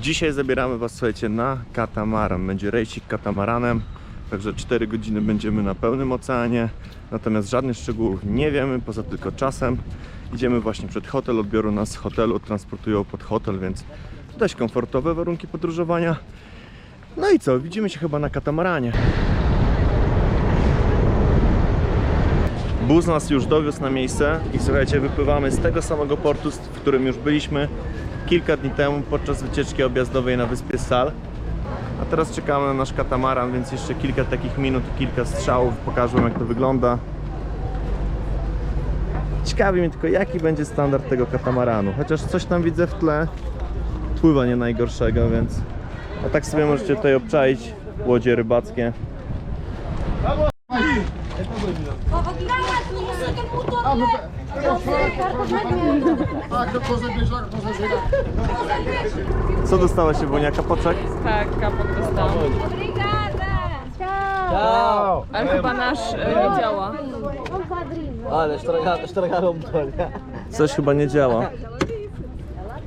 Dzisiaj zabieramy Was, słuchajcie, na katamaran. Będzie rejsik katamaranem, także 4 godziny będziemy na pełnym oceanie. Natomiast żadnych szczegółów nie wiemy, poza tylko czasem. Idziemy właśnie przed hotel, odbiorą nas z hotelu, transportują pod hotel, więc dość komfortowe warunki podróżowania. No i co, widzimy się chyba na katamaranie. Bus nas już dowiózł na miejsce i słuchajcie, wypływamy z tego samego portu, w którym już byliśmy kilka dni temu podczas wycieczki objazdowej na wyspie Sal. A teraz czekamy na nasz katamaran, więc jeszcze kilka takich minut, kilka strzałów, pokażę jak to wygląda. Ciekawi mnie tylko jaki będzie standard tego katamaranu, chociaż coś tam widzę w tle, pływa nie najgorszego, więc a tak sobie możecie tutaj obczaić łodzie rybackie. Ah, joga. Co dostała się Bonia Kapoczek? Tak, kapok dostałam. Obrigada! Tchau! Ale chyba nasz e, nie działa. Olha, estragaram, estragaram o motor. Coś chyba nie działa.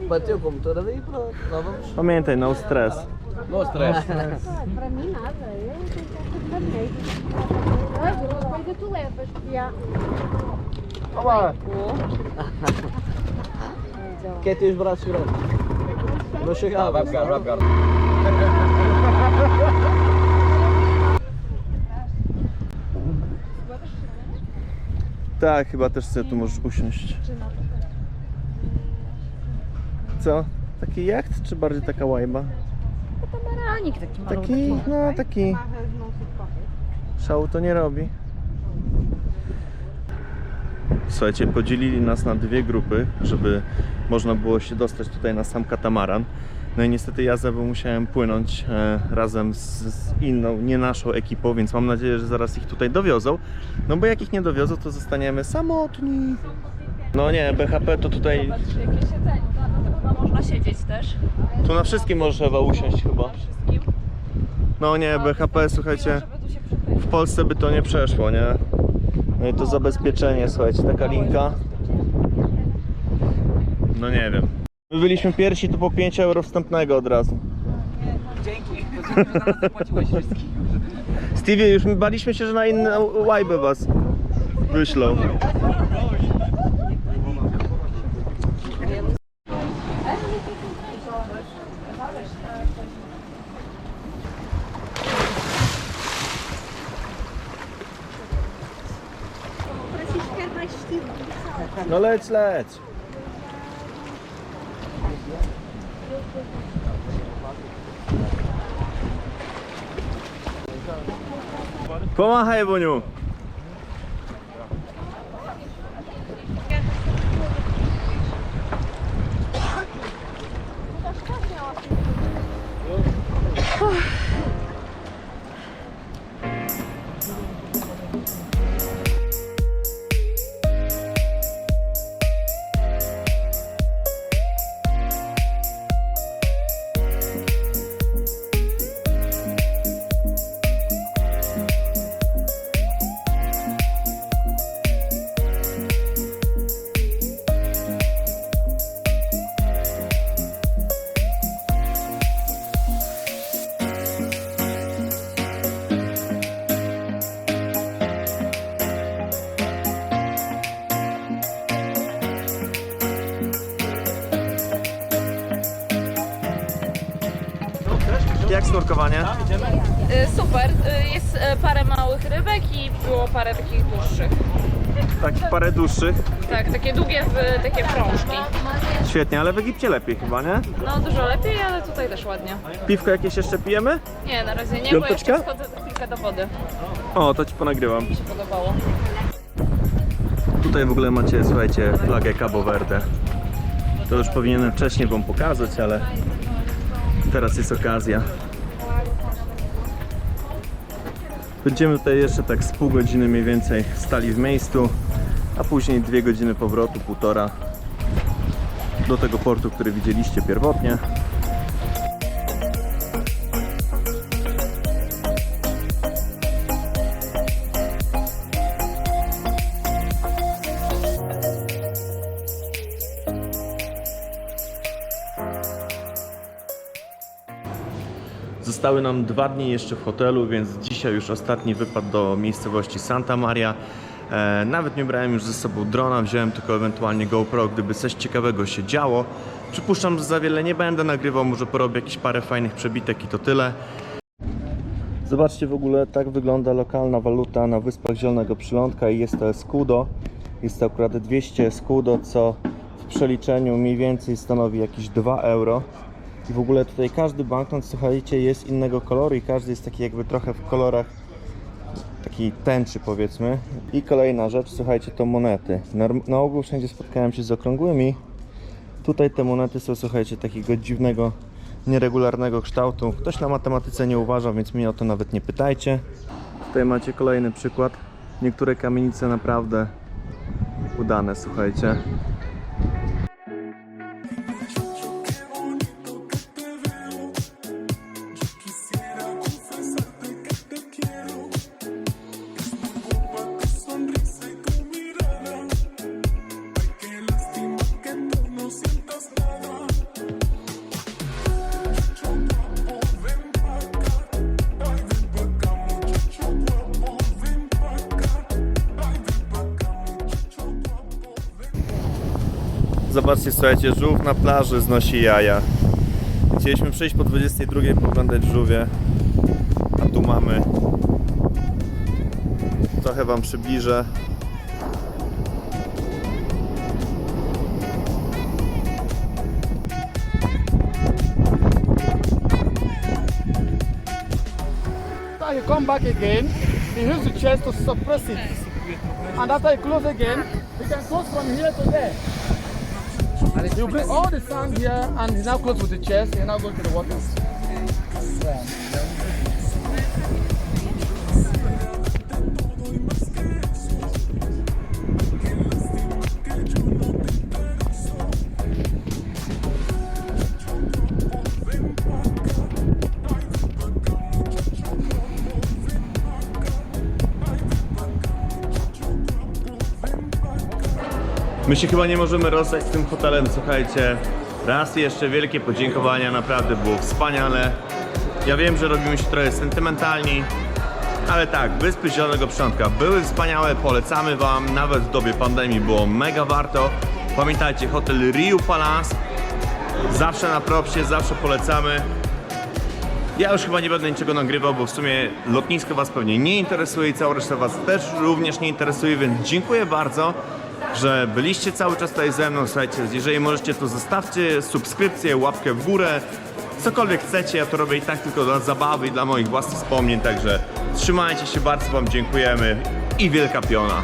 Bateu com o motor ali e pronto. Lá vamos. Pamiętaj, no stres. No stress. Pra mim nada, eu não tenho que fazer. As coisas tu levas. Já. Os braços grandes? Não chegava. vai pegar, vai pegar. Tak, chyba też sobie tu możesz usiąść. Co? Taki jacht, czy bardziej taka łajba? Baranik taki Taki, no taki. Szału to nie robi. Słuchajcie, podzielili nas na dwie grupy, żeby można było się dostać tutaj na sam katamaran. No i niestety ja Zewu musiałem płynąć e, razem z, inną, nie naszą ekipą, więc mam nadzieję, że zaraz ich tutaj dowiozą. No bo jak ich nie dowiozą, to zostaniemy samotni. No nie, BHP to tutaj, Jakie siedzenie, no to chyba można siedzieć też. tu na wszystkim możesz Ewa usiąść chyba. Wszystkim. No nie, BHP, słuchajcie, Żeby tu się przypylić. w Polsce by to nie przeszło, nie? No i to zabezpieczenie, słuchajcie, taka linka. No nie wiem. My byliśmy pierwsi, to po 5 euro wstępnego od razu. Dzięki. Zaraz zapłaciłeś wszystkich. Stevie, już my baliśmy się, że na inne łajby was wyślą. No leć, leć. Pomachaj, Boniu. Jak snorkowanie? Y, Super, y, jest y, parę małych rybek i było parę takich dłuższych. Tak, parę dłuższych. Tak, takie długie, w, takie prążki. Świetnie, ale w Egipcie lepiej chyba, nie? No dużo lepiej, ale tutaj też ładnie. Piwko jakieś jeszcze pijemy? Nie, na razie nie, bo Piąteczka? jeszcze wchodzę chwilkę do wody. O, to ci ponagrywam. Mi się podobało. Tutaj w ogóle macie, słuchajcie, flagę Cabo Verde. To już powinienem wcześniej wam pokazać, ale teraz jest okazja. Będziemy tutaj jeszcze tak z pół godziny mniej więcej stali w miejscu, a później dwie godziny powrotu, półtora do tego portu, który widzieliście pierwotnie. Zostały nam dwa dni jeszcze w hotelu, więc dzisiaj już ostatni wypad do miejscowości Santa Maria. E, nawet nie brałem już ze sobą drona, wziąłem tylko ewentualnie GoPro, gdyby coś ciekawego się działo. Przypuszczam, że za wiele nie będę nagrywał, może porobię jakieś parę fajnych przebitek i to tyle. Zobaczcie w ogóle, tak wygląda lokalna waluta na Wyspach Zielonego Przylądka i jest to Escudo. Jest to akurat 200 Escudo, co w przeliczeniu mniej więcej stanowi jakieś 2 euro. I w ogóle tutaj każdy banknot, słuchajcie, jest innego koloru i każdy jest taki jakby trochę w kolorach takiej tęczy powiedzmy. I kolejna rzecz, słuchajcie, to monety. Na, na ogół wszędzie spotkałem się z okrągłymi. Tutaj te monety są, słuchajcie, takiego dziwnego, nieregularnego kształtu. Ktoś na matematyce nie uważa, więc mnie o to nawet nie pytajcie. Tutaj macie kolejny przykład. Niektóre kamienice naprawdę udane, słuchajcie. Zobaczcie, słuchajcie, żółw na plaży znosi jaja. Chcieliśmy przyjść po 22, poglądać żółwie, a tu mamy. Trochę Wam przybliżę. After you come back again, you use the chest to suppress it. And after you close again, you can close from here to there. You bring all the sand here and you now close with the chest, and now go to the water. My się chyba nie możemy rozstać z tym hotelem, słuchajcie. Raz jeszcze wielkie podziękowania, naprawdę było wspaniale. Ja wiem, że robimy się trochę sentymentalni, ale tak, Wyspy Zielonego Przylądka były wspaniałe, polecamy Wam, nawet w dobie pandemii było mega warto. Pamiętajcie, hotel Riu Palace, zawsze na propsie, zawsze polecamy. Ja już chyba nie będę niczego nagrywał, bo w sumie lotnisko Was pewnie nie interesuje i cała reszta Was też również nie interesuje, więc dziękuję bardzo, że byliście cały czas tutaj ze mną. Słuchajcie, jeżeli możecie, to zostawcie subskrypcję, łapkę w górę, cokolwiek chcecie. Ja to robię i tak tylko dla zabawy i dla moich własnych wspomnień, także trzymajcie się, bardzo Wam dziękujemy i wielka piona.